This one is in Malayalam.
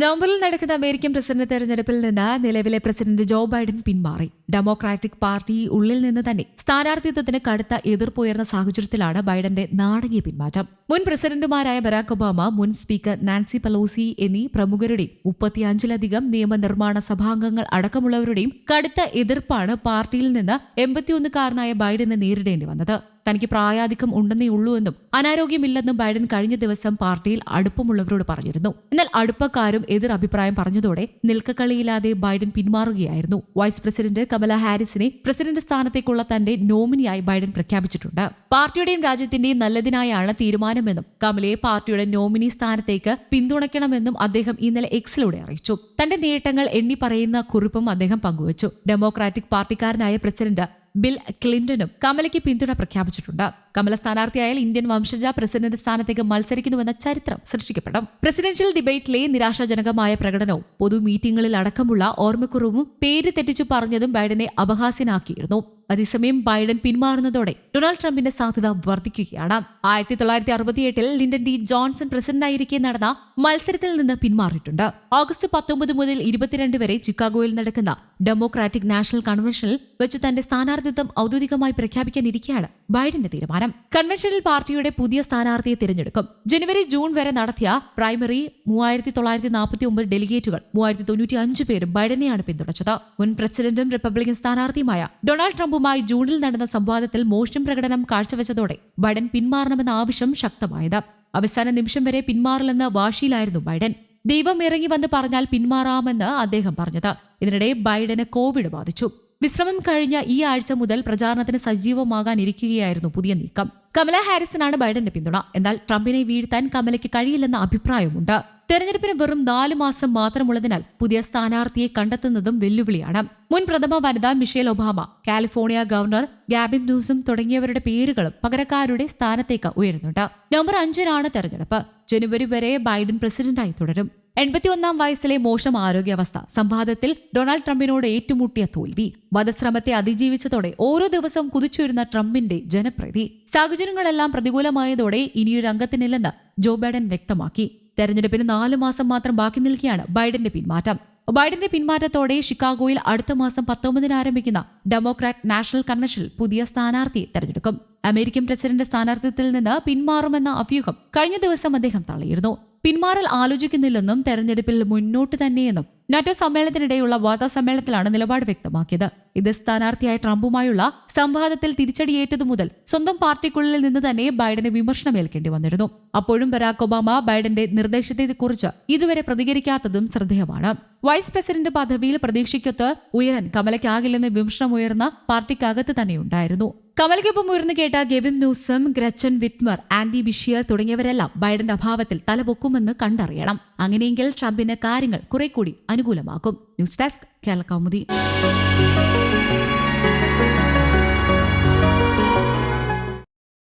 നവംബറിൽ നടക്കുന്ന അമേരിക്കൻ പ്രസിഡന്റ് തെരഞ്ഞെടുപ്പിൽ നിന്ന് നിലവിലെ പ്രസിഡന്റ് ജോ ബൈഡൻ പിന്മാറി. ഡെമോക്രാറ്റിക് പാർട്ടി ഉള്ളിൽ നിന്ന് തന്നെ സ്ഥാനാർത്ഥിത്വത്തിന് കടുത്ത എതിർപ്പുയർന്ന സാഹചര്യത്തിലാണ് ബൈഡന്റെ നാടകീയ പിന്മാറ്റം. മുൻ പ്രസിഡന്റുമാരായ ബരാക് ഒബാമ മുൻ സ്പീക്കർ നാൻസി പലോസി എന്നീ പ്രമുഖരുടെയും മുപ്പത്തിയഞ്ചിലധികം നിയമനിർമ്മാണ സഭാംഗങ്ങൾ അടക്കമുള്ളവരുടെയും കടുത്ത എതിർപ്പാണ് പാർട്ടിയിൽ നിന്ന് എൺപത്തിയൊന്നുകാരനായ ബൈഡനെ നേരിടേണ്ടി വന്നത്. തനിക്ക് പ്രായാധികം ഉണ്ടെന്നേ ഉള്ളൂ എന്നും അനാരോഗ്യമില്ലെന്നും ബൈഡൻ കഴിഞ്ഞ ദിവസം പാർട്ടിയിൽ അടുപ്പമുള്ളവരോട് പറഞ്ഞിരുന്നു. എന്നാൽ അടുപ്പക്കാരും എതിർ അഭിപ്രായം പറഞ്ഞതോടെ നിൽക്കക്കളിയില്ലാതെ ബൈഡൻ പിന്മാറുകയായിരുന്നു. വൈസ് പ്രസിഡന്റ് കമല ഹാരിസിനെ പ്രസിഡന്റ് സ്ഥാനത്തേക്കുള്ള തന്റെ നോമിനിയായി ബൈഡൻ പ്രഖ്യാപിച്ചിട്ടുണ്ട്. പാർട്ടിയുടെയും രാജ്യത്തിന്റെയും നല്ലതിനായാണ് തീരുമാനമെന്നും കമലയെ പാർട്ടിയുടെ നോമിനി സ്ഥാനത്തേക്ക് പിന്തുണയ്ക്കണമെന്നും അദ്ദേഹം ഇന്നലെ എക്സിലൂടെ അറിയിച്ചു. തന്റെ നേട്ടങ്ങൾ എണ്ണി പറയുന്ന കുറിപ്പും അദ്ദേഹം പങ്കുവച്ചു. ഡെമോക്രാറ്റിക് പാർട്ടിക്കാരനായ പ്രസിഡന്റ് ബിൽ ക്ലിന്റണും കമലയ്ക്ക് പിന്തുണ പ്രഖ്യാപിച്ചിട്ടുണ്ട്. കമല സ്ഥാനാർത്ഥിയായാൽ ഇന്ത്യൻ വംശജ പ്രസിഡന്റ് സ്ഥാനത്തേക്ക് മത്സരിക്കുന്നുവെന്ന ചരിത്രം സൃഷ്ടിക്കപ്പെടും. പ്രസിഡൻഷ്യൽ ഡിബേറ്റിലെ നിരാശാജനകമായ പ്രകടനവും പൊതു മീറ്റിംഗുകളിൽ അടക്കമുള്ള ഓർമ്മക്കുറവും പേര് തെറ്റിച്ചു പറഞ്ഞതും ബൈഡനെ അപഹാസ്യനാക്കിയിരുന്നു. അതേസമയം ബൈഡൻ പിന്മാറുന്നതോടെ ഡൊണാൾഡ് ട്രംപിന്റെ സാധ്യത വർദ്ധിക്കുകയാണ്. ആയിരത്തി തൊള്ളായിരത്തി അറുപത്തിയെട്ടിൽ ലിൻഡൻ ഡി ജോൺസൺ പ്രസിഡന്റായിരിക്കെ നടന്ന മത്സരത്തിൽ നിന്ന് പിന്മാറിയിട്ടുണ്ട്. ഓഗസ്റ്റ് പത്തൊമ്പത് മുതൽ ഇരുപത്തിരണ്ട് വരെ ചിക്കാഗോയിൽ നടക്കുന്ന ഡെമോക്രാറ്റിക് നാഷണൽ കൺവെൻഷനിൽ വെച്ച് തന്റെ സ്ഥാനാർത്ഥിത്വം ഔദ്യോഗികമായി പ്രഖ്യാപിക്കാനിരിക്കെയാണ് ബൈഡന്റെ തീരുമാനം. കൺവെൻഷനിൽ പാർട്ടിയുടെ പുതിയ സ്ഥാനാർത്ഥിയെ തിരഞ്ഞെടുക്കും. ജനുവരി ജൂൺ വരെ നടത്തിയ പ്രൈമറി മൂവായിരത്തി തൊള്ളായിരത്തി നാൽപ്പത്തി ഒമ്പത് ഡെലിഗേറ്റുകൾ മൂവായിരത്തി തൊണ്ണൂറ്റി അഞ്ച് പേരും ബൈഡനെയാണ് പിന്തുണച്ചത്. മുൻ പ്രസിഡന്റും റിപ്പബ്ലിക്കൻ സ്ഥാനാർത്ഥിയുമായ ഡൊണാൾഡ് ട്രംപുമായി ജൂണിൽ നടന്ന സംവാദത്തിൽ മോശം പ്രകടനം കാഴ്ചവെച്ചതോടെ ബൈഡൻ പിന്മാറണമെന്ന ആവശ്യം ശക്തമായത്. അവസാന നിമിഷം വരെ പിന്മാറില്ലെന്ന് വാശിയിലായിരുന്നു ബൈഡൻ. ദൈവം ഇറങ്ങി വന്ന് പറഞ്ഞാൽ പിന്മാറാമെന്ന് അദ്ദേഹം പറഞ്ഞത്. ഇതിനിടെ ബൈഡന് കോവിഡ് ബാധിച്ചു. വിശ്രമം കഴിഞ്ഞ ഈ ആഴ്ച മുതൽ പ്രചാരണത്തിന് സജീവമാകാനിരിക്കുകയായിരുന്നു പുതിയ നീക്കം. കമല ഹാരിസിനാണ് ബൈഡന്റെ പിന്തുണ. എന്നാൽ ട്രംപിനെ വീഴ്ത്താൻ കമലയ്ക്ക് കഴിയില്ലെന്ന അഭിപ്രായമുണ്ട് തെരഞ്ഞെടുപ്പിന് വെറും നാല് മാസം മാത്രമുള്ളതിനാൽ പുതിയ സ്ഥാനാർത്ഥിയെ കണ്ടെത്തുന്നതും വെല്ലുവിളിയാണ്. മുൻ പ്രഥമ വനിത Michelle Obama California governor Gavin ന്യൂസും തുടങ്ങിയവരുടെ പേരുകളും പകരക്കാരുടെ സ്ഥാനത്തേക്ക് ഉയരുന്നുണ്ട്. നവംബർ അഞ്ചിനാണ് തെരഞ്ഞെടുപ്പ്. ജനുവരി വരെ ബൈഡൻ പ്രസിഡന്റായി തുടരും. എൺപത്തിയൊന്നാം വയസ്സിലെ മോശം ആരോഗ്യാവസ്ഥ. സംവാദത്തിൽ ഡൊണാൾഡ് ട്രംപിനോട് ഏറ്റുമുട്ടിയ തോൽവി. വധശ്രമത്തെ അതിജീവിച്ചതോടെ ഓരോ ദിവസവും കുതിച്ചുയരുന്ന ട്രംപിന്റെ ജനപ്രീതി. സാഹചര്യങ്ങളെല്ലാം പ്രതികൂലമായതോടെ ഇനിയൊരു അംഗത്തിനില്ലെന്ന് ജോ ബൈഡൻ വ്യക്തമാക്കി. തെരഞ്ഞെടുപ്പിന് നാല് മാസം മാത്രം ബാക്കി നിൽക്കെയാണ് ബൈഡന്റെ പിന്മാറ്റം. ബൈഡന്റെ പിന്മാറ്റത്തോടെ ഷിക്കാഗോയിൽ അടുത്ത മാസം പത്തൊമ്പതിന് ആരംഭിക്കുന്ന ഡെമോക്രാറ്റ് നാഷണൽ കൺവെൻഷനിൽ പുതിയ സ്ഥാനാർത്ഥിയെ തെരഞ്ഞെടുക്കും. അമേരിക്കൻ പ്രസിഡന്റ് സ്ഥാനാർത്ഥിത്വത്തിൽ നിന്ന് പിന്മാറുമെന്ന അഭ്യൂഹം കഴിഞ്ഞ ദിവസം അദ്ദേഹം തള്ളിയിരുന്നു. പിന്മാറൽ ആലോചിക്കുന്നില്ലെന്നും തെരഞ്ഞെടുപ്പിൽ മുന്നോട്ട് തന്നെയെന്നും നാറ്റോ സമ്മേളനത്തിനിടെയുള്ള വാർത്താ സമ്മേളനത്തിലാണ് നിലപാട് വ്യക്തമാക്കിയത്. ഇത് സ്ഥാനാർത്ഥിയായ ട്രംപുമായുള്ള സംവാദത്തിൽ തിരിച്ചടിയേറ്റതു മുതൽ സ്വന്തം പാർട്ടിക്കുള്ളിൽ നിന്ന് തന്നെ ബൈഡന് വിമർശനമേൽക്കേണ്ടി വന്നിരുന്നു. അപ്പോഴും ബരാക് ഒബാമ ബൈഡന്റെ നിർദ്ദേശത്തെക്കുറിച്ച് ഇതുവരെ പ്രതികരിക്കാത്തതും ശ്രദ്ധേയമാണ്. വൈസ് പ്രസിഡന്റ് പദവിയിൽ പ്രതീക്ഷയ്ക്കൊത്ത് ഉയരാൻ കമലയ്ക്കാകില്ലെന്ന് വിമർശനമുയർന്ന പാർട്ടിക്കകത്ത് തന്നെയുണ്ടായിരുന്നു. കമലയ്ക്കൊപ്പം ഉയർന്നു കേട്ട Gavin Newsom Gretchen Whitmer Andy Beshear തുടങ്ങിയവരെല്ലാം ബൈഡന്റെ അഭാവത്തിൽ തലപൊക്കുമെന്ന് കണ്ടറിയണം. അങ്ങനെയെങ്കിൽ ട്രംപിന് കാര്യങ്ങൾ കുറെ കൂടി അനുകൂലമാക്കും. News desk Kerala Kaumudi.